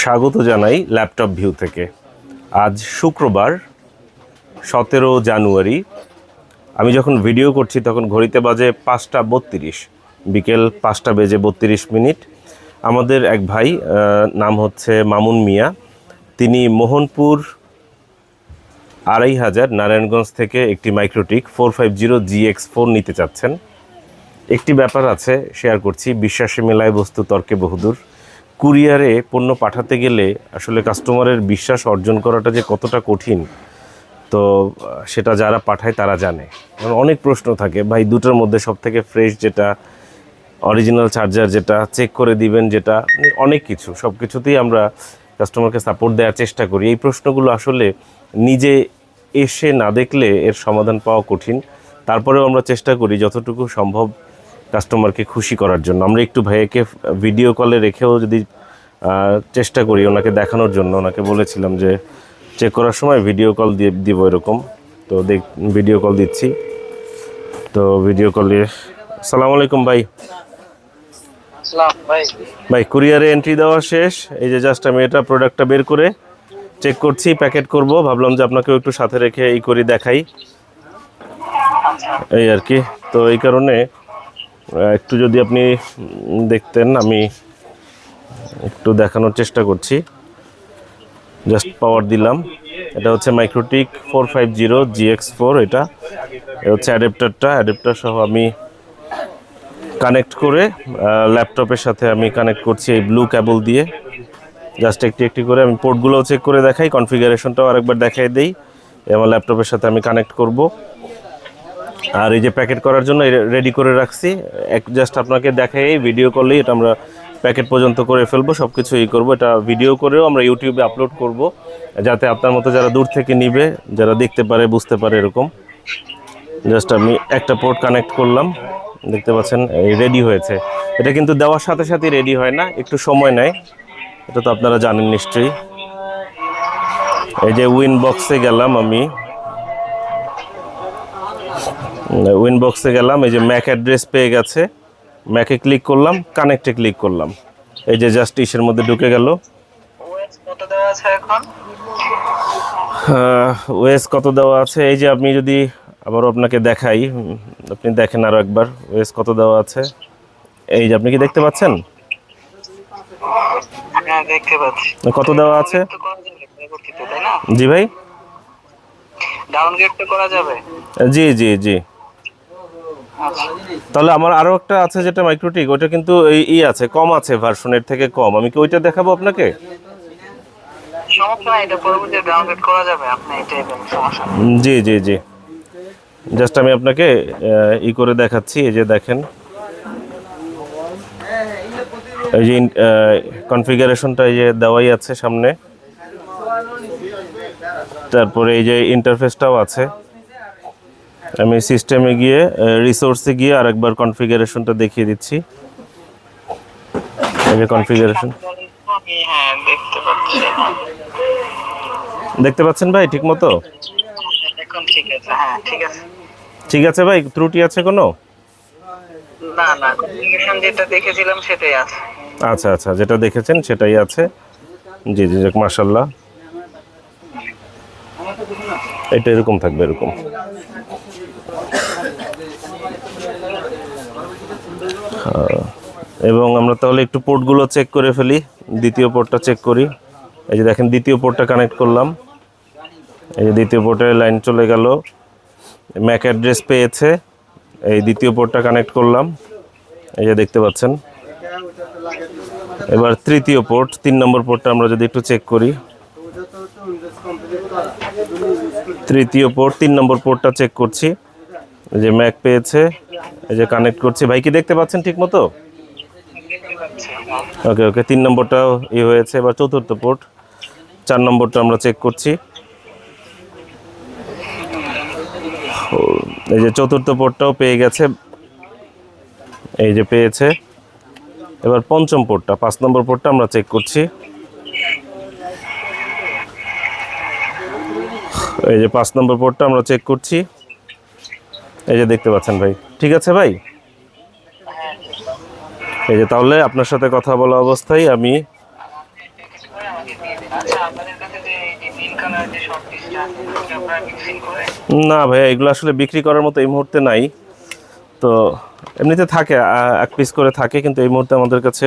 স্বাগত জানাই laptop view থেকে। আজ শুক্রবার, সতেরো জানুয়ারি। আমি যখন ভিডিও করছি তখন ঘড়িতে বাজে পাঁচটা বত্রিশ, বিকেল পাঁচটা বেজে বত্রিশ মিনিট। আমাদের এক ভাই নাম হচ্ছে মামুন মিয়া। তিনি মোহনপুর আড়াই হাজার, নারায়ণগঞ্জ থেকে একটি MikroTik four five zero GX four নিতে চাচ্ছেন। একটি ব্যাপার আছে, শেয়ার করছি, বিশ্বাসে মেলায় বস্তু তর্কে বহুদূর। কুরিয়ারে পণ্য পাঠাতে গেলে আসলে কাস্টমারের বিশ্বাস অর্জন করাটা যে কতটা কঠিন, তো, সেটা যারা পাঠায় তারা জানে। কারণ অনেক প্রশ্ন থাকে, ভাই, দুটোর মধ্যে সব থেকে ফ্রেশ যেটা অরিজিনাল চার্জার যেটা চেক করে দিবেন যেটা, অনেক কিছু, সব কিছুতেই আমরা কাস্টমারকে সাপোর্ট দেওয়ার চেষ্টা করি। এই প্রশ্নগুলো আসলে নিজে এসে না দেখলে এর সমাধান পাওয়া কঠিন। তারপরেও আমরা চেষ্টা করি যতটুকু সম্ভব কাস্টমারকে খুশি করার জন্য। আমরা একটু ভাইয়াকে ভিডিও কলে রেখেও যদি চেষ্টা করি ওনাকে দেখানোর জন্য। ওনাকে বলেছিলাম যে চেক করার সময় ভিডিও কল দিয়ে দিব এরকম। তো দেখ ভিডিও কল দিচ্ছি। তো ভিডিও কলে সালাম আলাইকুম ভাই। ভাই। ভাই কুরিয়ারে এন্ট্রি দেওয়া শেষ। এই যে জাস্ট আমি এটা প্রোডাক্টটা বের করে চেক করছি প্যাকেট করব। ভাবলাম যে আপনাকেও একটু সাথে রেখে এই করি দেখাই। এই আর কি। তো এই কারণে একটু যদি আপনি দেখতেন, আমি একটু দেখানোর চেষ্টা করছি। জাস্ট পাওয়ার দিলাম। এটা হচ্ছে MikroTik four five zero GX four এটা। হচ্ছে অ্যাডাপ্টারটা অ্যাডাপ্টার সহ আমি কানেক্ট করে ল্যাপটপের সাথে আমি কানেক্ট করছি এই ব্লু ক্যাবল দিয়ে। জাস্ট একটি একটি করে আমি পোর্টগুলোও চেক করে দেখাই। কনফিগারেশনটাও আরেকবার দেখাই দিই। আমার ল্যাপটপের সাথে আমি কানেক্ট করব। আর এই যে প্যাকেট করার জন্য রেডি করে রাখছি। এক জাস্ট আপনাকে দেখাই ভিডিও করলেই এটা আমরা প্যাকেট পর্যন্ত করে ফেলব সব কিছু ই করব। এটা ভিডিও করেও আমরা ইউটিউবে আপলোড করব, যাতে আপনার মতো যারা দূর থেকে নিবে, যারা দেখতে পারে, বুঝতে পারে এরকম। জাস্ট আমি একটা পোর্ট কানেক্ট করলাম, দেখতে পাচ্ছেন, এই রেডি হয়েছে। এটা কিন্তু দেওয়ার সাথে সাথে রেডি হয় না, একটু সময় নেয়। এটা তো আপনারা জানেন নিশ্চয়ই। এই যে উইন বক্সে গেলাম আমি। উইন বক্সে গেলাম এই যে ম্যাক অ্যাড্রেস পেয়ে গেছে। ম্যাকে ক্লিক করলাম কানেক্টে ক্লিক করলাম। এই যে জাস্ট ইসের মধ্যে ঢুকে গেল। ওএস কত দেওয়া আছে এখন? ওয়েস কত দেওয়া আছে? এই যে আপনি যদি আবারও আপনাকে দেখাই আপনি দেখেন আরও একবার ওয়েস কত দেওয়া আছে? এই যে আপনি কি দেখতে পাচ্ছেন? কত দেওয়া আছে? জি ভাই। ডাউনগ্রেড তো করা যাবে। জি জি জি। তাহলে আমার আরও একটা আছে যেটা মাইক্রোটিক ওইটা কিন্তু এই ই আছে কম আছে ভার্সনের থেকে কম। আমি কি ওইটা দেখাবো আপনাকে? জি জি জি। জাস্ট আমি আপনাকে ই করে দেখাচ্ছি এই যে দেখেন। এই যে কনফিগারেশনটা এই যে দেওয়াই আছে সামনে। তারপরে এই যে ইন্টারফেসটাও আছে। আমি সিস্টেমে গিয়ে রিসোর্সে গিয়ে আরেকবার কনফিগারেশনটা দেখিয়ে দিচ্ছি। এই কনফিগারেশন দেখতে পাচ্ছেন ভাই ঠিক মতো? ঠিক আছে হ্যাঁ ঠিক আছে। ভাই ত্রুটি আছে কোনো? আচ্ছা আচ্ছা যেটা দেখেছেন সেটাই আছে। জি জি যাক মার্শাল্লাহ এটা এরকম থাকবে এরকম। এবং আমরা তাহলে একটু পোর্টগুলো চেক করে ফেলি। দ্বিতীয় পোর্টটা চেক করি। এই যে দেখেন, দ্বিতীয় পোর্টটা কানেক্ট করলাম। এই যে দ্বিতীয় পোর্টের লাইন চলে গেল। ম্যাক অ্যাড্রেস পেয়েছে। এই দ্বিতীয় পোর্টটা কানেক্ট করলাম। এই যে দেখতে পাচ্ছেন। এবার তৃতীয় পোর্ট, তিন নম্বর পোর্টটা আমরা যদি একটু চেক করি। তৃতীয় পোর্ট, তিন নম্বর পোর্টটা চেক করছি। এই যে ম্যাক পেয়েছে, এই যে কানেক্ট করছি। ভাই, কি দেখতে পাচ্ছেন ঠিক মতো। ওকে ওকে তিন নম্বরটাও ই হয়েছে, এবার চতুর্থ পোর্ট চার নম্বরটা আমরা চেক করছি। এই যে চতুর্থ পোর্টটাও পেয়ে গেছে। এই যে পেয়েছে। এবার পঞ্চম পোর্টটা পাঁচ নম্বর পোর্টটা আমরা চেক করছি। এই যে পাঁচ নম্বর পোর্টটা আমরা চেক করছি। এই যে দেখতে পাচ্ছেন ভাই। ঠিক আছে ভাই? এই যে তাহলে আপনার সাথে কথা বলা অবস্থায় আমি না ভাইয়া এগুলো আসলে বিক্রি করার মতো এই মুহূর্তে নাই। তো এমনিতে থাকে এক পিস করে থাকে, কিন্তু এই মুহূর্তে আমাদের কাছে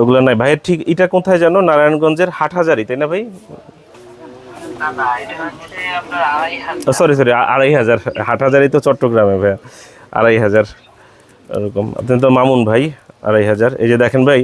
ওগুলো নাই। ভাইয়ের ঠিক, এটা কোথায় জানো? নারায়ণগঞ্জের হাটহাজারি, তাই না ভাই? সরি সরি আড়াই হাজার। হাটহাজারি তো চট্টগ্রামে ভাইয়া। আড়াই হাজার, এরকম। আপনি তো মামুন ভাই, আড়াই হাজার। এই যে দেখেন ভাই,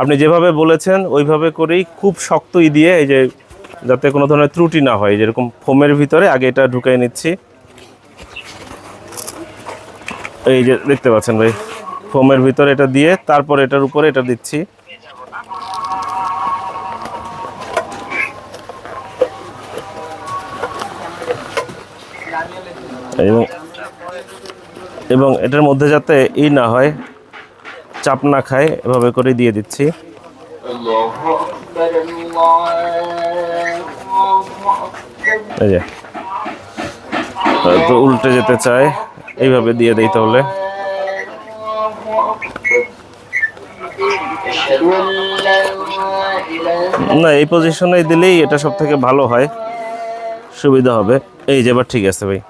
আপনি যেভাবে বলেছেন, ওইভাবে করেই খুব শক্তই দিয়ে এই যে যাতে কোনো ধরনের ত্রুটি না হয়, যেরকম ফোমের ভিতরে, আগে এটা ঢুকাই নিচ্ছি। এই যে দেখতে পাচ্ছেন ভাই, ফোমের ভিতরে এটা দিয়ে, তারপর এটার উপরে এটা দিচ্ছি। এবং এবং এটার মধ্যে যাতে ই না হয়, চাপ না খায়, এভাবে করে দিয়ে দিচ্ছি। উল্টে যেতে চায়, এইভাবে দিয়ে দিই তাহলে। না, এই পজিশনে দিলেই এটা সব থেকে ভালো হয়, সুবিধা হবে। এই যে, এবার ঠিক আছে ভাই।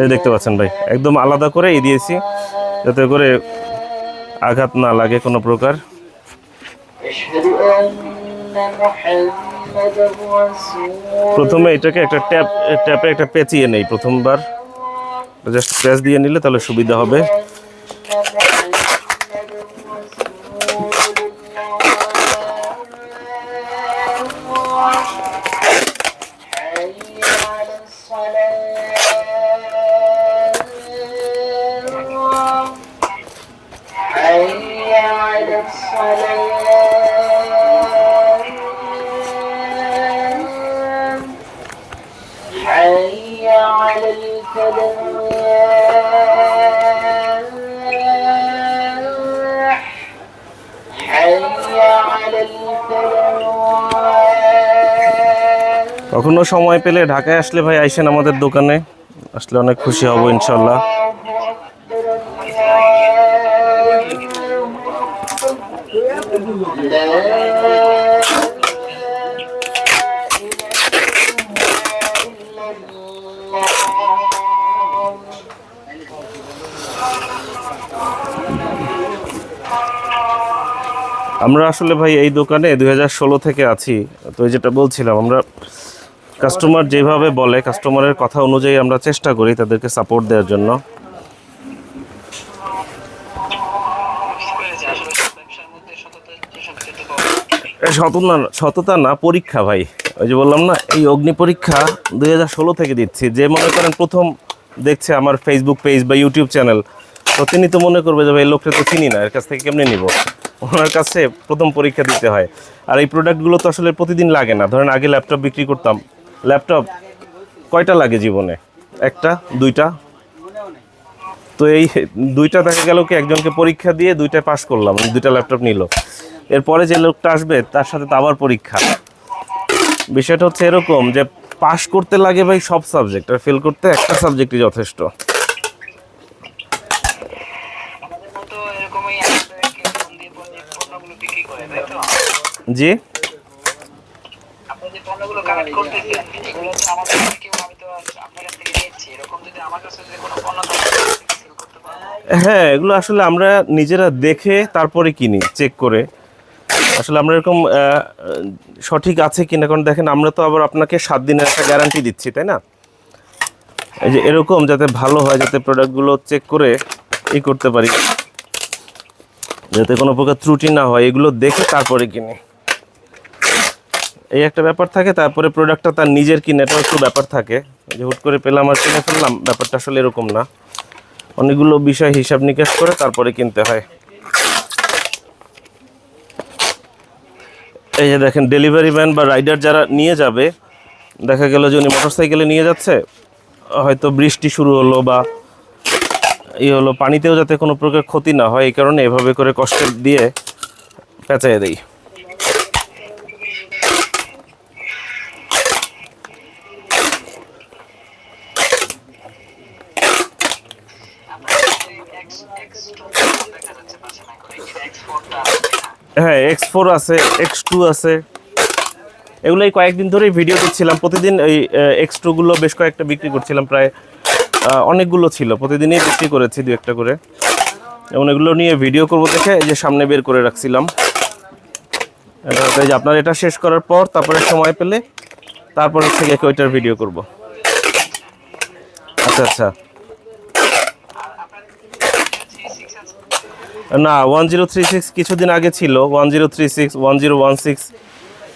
এই দেখতে পাচ্ছেন ভাই, একদম আলাদা করে এই দিয়েছি, যাতে করে আঘাত না লাগে কোনো প্রকার। প্রথমে এটাকে একটা ট্যাপ, ট্যাপে একটা পেঁচিয়ে নেই প্রথমবার। জাস্ট প্রেস দিয়ে নিলে তাহলে সুবিধা হবে। على الفلاح حي على الفلاح কখনো সময় পেলে ঢাকায় আসলে ভাই আইসেন আমাদের দোকানে আসলে অনেক খুশি হব ইনশাল্লাহ আমরা আসলে ভাই এই দোকানে দুই হাজার ষোলো থেকে আছি। তো যেটা বলছিলাম, আমরা কাস্টমার যেভাবে বলে কাস্টমারের কথা অনুযায়ী আমরা চেষ্টা করি তাদেরকে সাপোর্ট দেওয়ার জন্য। সততা সততা না, পরীক্ষা ভাই। ওই যে বললাম না, এই অগ্নি পরীক্ষা দুই হাজার ষোলো থেকে দিচ্ছি। যে মনে করেন প্রথম দেখছে আমার ফেসবুক পেজ বা ইউটিউব চ্যানেল তো তিনি তো মনে করবে যে ভাই লোকটা তো চিনি না, এর কাছ থেকে কেমনে নিব? ওনার কাছে প্রথম পরীক্ষা দিতে হয়। আর এই প্রোডাক্টগুলো তো আসলে প্রতিদিন লাগে না। ধরেন আগে ল্যাপটপ বিক্রি করতাম। ল্যাপটপ কয়টা লাগে জীবনে? একটা, দুইটা? তো এই দুইটা দেখা গেল কি একজনকে পরীক্ষা দিয়ে দুইটা পাস করলাম। দুইটা ল্যাপটপ নিল। এরপরে যে লোকটা আসবে, তার সাথে তো আবার পরীক্ষা। বিষয়টা হচ্ছে এরকম যে পাস করতে লাগে ভাই সব সাবজেক্ট আর ফেল করতে একটা সাবজেক্টই যথেষ্ট আমাদের মতো এরকমই আপনাদেরকে ফোন দিয়ে পণ্য- পণ্যগুলো বিক্রি করে তাই তো জি আপনি যে পণ্যগুলো কালেক্ট করতেছেন এগুলো হচ্ছে আমাদের কাছে কেউ আমি তো আপনার কাছ থেকে নিচ্ছি এরকম যদি আমার কাছে যদি কোনো পণ্য থাকে সেল করতে পারব হ্যাঁ এগুলো আসলে আমরা নিজেরা দেখে তারপরে কিনি চেক করে। আসলে আমরা এরকম সঠিক আছে কিনা কারণ দেখেন আমরা তো আবার আপনাকে সাত দিনের একটা গ্যারান্টি দিচ্ছি তাই না? এই যে এরকম যাতে ভালো হয় যাতে প্রোডাক্টগুলো চেক করে ই করতে পারি। যাতে কোনো প্রকার ত্রুটি না হয় এগুলো দেখে তারপরে কিনি। এই একটা ব্যাপার থাকে, তারপরে প্রোডাক্টটা তার নিজের এটাও একটু ব্যাপার থাকে, যে হুট করে পেলাম আর কিনে ফেললাম, ব্যাপারটা আসলে এরকম না। অনেকগুলো বিষয় হিসাব নিকাশ করে তারপরে কিনতে হয়। এই যে দেখেন ডেলিভারি ম্যান বা রাইডার যারা নিয়ে যাবে, দেখা গেল যে উনি মোটরসাইকেলে নিয়ে যাচ্ছে, হয়তো বৃষ্টি শুরু হলো বা ই হলো, পানিতেও যাতে কোনো প্রকার ক্ষতি না হয়, এই কারণে এভাবে করে কষ্ট দিয়ে পেঁচাই দেই আপনার এক্স এক্স দেখা যাচ্ছে পাশে না করে এক্স ফোরটা হ্যাঁ এক্স ফোর আছে এক্স টু আছে। এগুলো এই কয়েকদিন ধরেই ভিডিও দিচ্ছিলাম। প্রতিদিন এই এক্স টুগুলো বেশ কয়েকটা বিক্রি করছিলাম, প্রায় অনেকগুলো ছিল। প্রতিদিনই বিক্রি করেছি দু একটা করে। এবং এগুলো নিয়ে ভিডিও করব দেখে যে সামনে বের করে রাখছিলাম। যে আপনার এটা শেষ করার পর, তারপরে সময় পেলে, তারপরে থেকে ওইটার ভিডিও করব। আচ্ছা আচ্ছা। না ওয়ান জিরো থ্রি সিক্স কিছুদিন আগে ছিল one zero three six one zero one six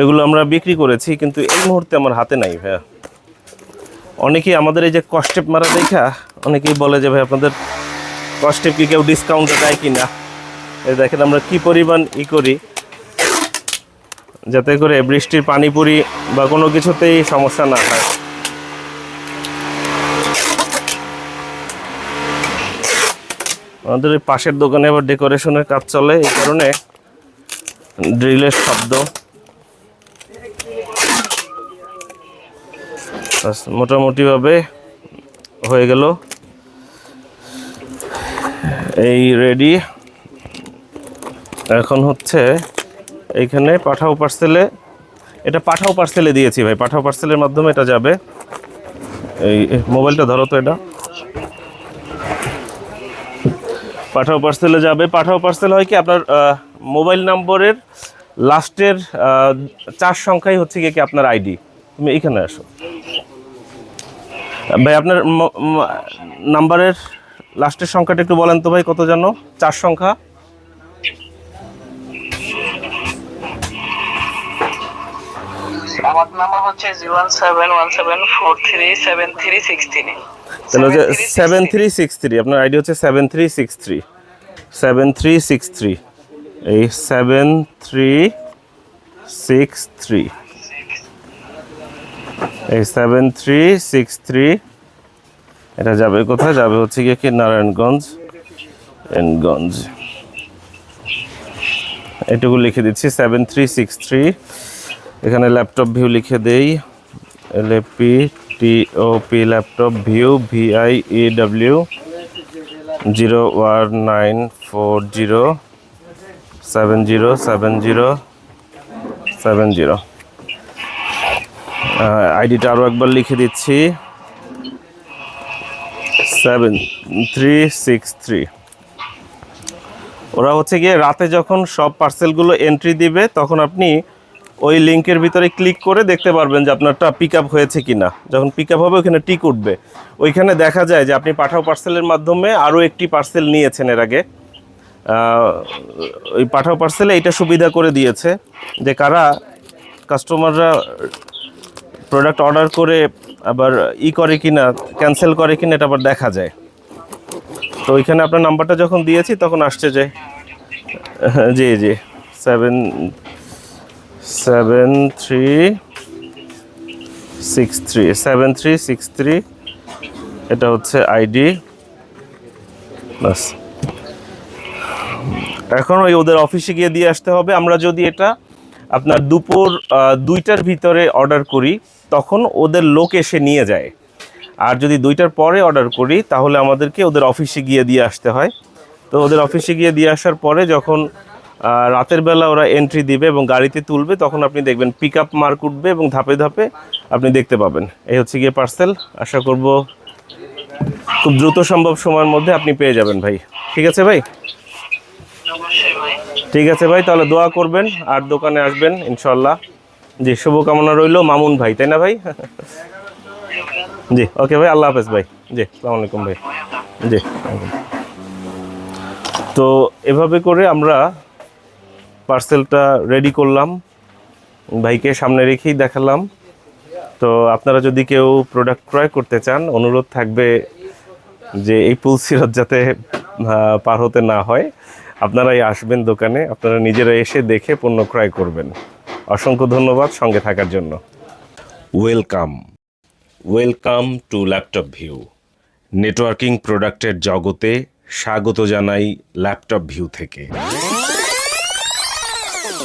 এগুলো আমরা বিক্রি করেছি, কিন্তু এই মুহূর্তে আমার হাতে নাই ভাইয়া। অনেকেই আমাদের এই যে কস্টেপ মারা দেখা, অনেকেই বলে যে ভাই আপনাদের কস্টেপ কি কেউ ডিসকাউন্টে দেয় কি না দেখেন আমরা কি পরিমাণ ই করি, যাতে করে বৃষ্টির পানি পুরি বা কোনো কিছুতেই সমস্যা না হয়। আমাদের ওই পাশের দোকানে আবার ডেকোরেশনের কাজ চলে, এই কারণে ড্রিলের শব্দ। মোটামুটিভাবে হয়ে গেল। এই রেডি। এখন হচ্ছে এইখানে পাঠাও পার্সেলে, এটা পাঠাও পার্সেলে দিয়েছি ভাই, পাঠাও পার্সেলের মাধ্যমে এটা যাবে। এই মোবাইলটা ধরো তো এটা। পাঠাও পার্সেলে যাবে। পাঠাও পার্সেল হয় কি, আপনার মোবাইল নম্বরের লাস্টের চার সংখ্যাই হচ্ছে কি আপনার আইডি তুমি এখানে আসো। ভাই, আপনার নাম্বারের লাস্টের সংখ্যাটা একটু বলেন তো ভাই, কত জানো? চার সংখ্যা। আমার নাম্বার হচ্ছে zero one seven one seven four three seven three six three তাহলে হচ্ছে সেভেন থ্রি সিক্স থ্রি আপনার আইডি হচ্ছে seven three six three seven three six three এই সেভেন থ্রি সিক্স থ্রি এই সেভেন থ্রি সিক্স থ্রি এটা যাবে কোথায়? যাবে হচ্ছে গিয়ে কি? নারায়ণগঞ্জ এনগঞ্জ। এটুকু লিখে দিচ্ছি সেভেন থ্রি সিক্স থ্রি এখানে ল্যাপটপ ভিউ লিখে দেই L A P T O P laptop view V I E W zero one nine four zero seven zero seven zero seven zero আইডিটা আরও একবার লিখে দিচ্ছি। সেভেন থ্রি সিক্স থ্রি ওরা হচ্ছে গিয়ে রাতে যখন সব পার্সেলগুলো এন্ট্রি দিবে, তখন আপনি ওই লিঙ্কের ভিতরে ক্লিক করে দেখতে পারবেন যে আপনারটা পিক আপ হয়েছে কি না যখন পিক আপ হবে, ওখানে টিক উঠবে। ওইখানে দেখা যায় যে আপনি পাঠাও পার্সেলের মাধ্যমে আরও একটি পার্সেল নিয়েছেন এর আগে। ওই পাঠাও পার্সেলে এটা সুবিধা করে দিয়েছে যে কারা কাস্টমাররা প্রোডাক্ট অর্ডার করে আবার ই করে কি না ক্যান্সেল করে কি না এটা আবার দেখা যায়। তো ওইখানে আপনার নাম্বারটা যখন দিয়েছি, তখন আসছে যে, G G seven seven three six three seven three six three এটা হচ্ছে আইডি বাস এখন ওই ওদের অফিসে গিয়ে দিয়ে আসতে হবে। আমরা যদি এটা আপনার দুপুর দুইটার ভিতরে অর্ডার করি, তখন ওদের লোক এসে নিয়ে যায়। আর যদি দুইটার পরে অর্ডার করি, তাহলে আমাদেরকে ওদের অফিসে গিয়ে দিয়ে আসতে হয়। তো ওদের অফিসে গিয়ে দিয়ে আসার পরে যখন রাতের বেলা ওরা এন্ট্রি দিবে এবং গাড়িতে তুলবে, তখন আপনি দেখবেন পিক আপ মার্ক উঠবে এবং ধাপে ধাপে আপনি দেখতে পাবেন। এই হচ্ছে গিয়ে পার্সেল আশা করব খুব দ্রুত সম্ভব সময়ের মধ্যে আপনি পেয়ে যাবেন ভাই। ঠিক আছে ভাই? ঠিক আছে ভাই, তাহলে দোয়া করবেন আর দোকানে আসবেন ইনশাল্লাহ জি, শুভকামনা রইল মামুন ভাই, তাই না ভাই? জি, ওকে ভাই, আল্লাহ হাফেজ ভাই। জি সালাম আলাইকুম ভাই। জি তো এভাবে করে আমরা পার্সেলটা রেডি করলাম। ভাইকে সামনে রেখেই দেখালাম। তো আপনারা যদি কেউ প্রোডাক্ট ক্রয় করতে চান, অনুরোধ থাকবে যে এই পুলসিরত যাতে পার হতে না হয়। আপনারাই আসবেন দোকানে, আপনারা নিজেরা এসে দেখে পণ্য ক্রয় করবেন। অসংখ্য ধন্যবাদ সঙ্গে থাকার জন্য। Welcome welcome to laptop view networking প্রোডাক্টের জগতে স্বাগত জানাই ল্যাপটপ ভিউ থেকে।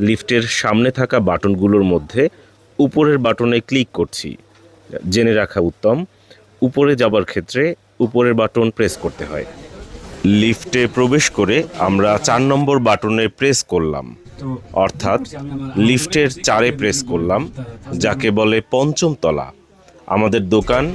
লিফটের সামনে থাকা বাটনগুলোর মধ্যে উপরের বাটনে ক্লিক করছি। জেনে রাখা উত্তম, উপরে যাবার ক্ষেত্রে উপরের বাটন প্রেস করতে হয়। লিফটে প্রবেশ করে আমরা চার নম্বর বাটনে প্রেস করলাম। অর্থাৎ লিফটের চারে প্রেস করলাম, যাকে বলে পঞ্চম তলা। আমাদের দোকান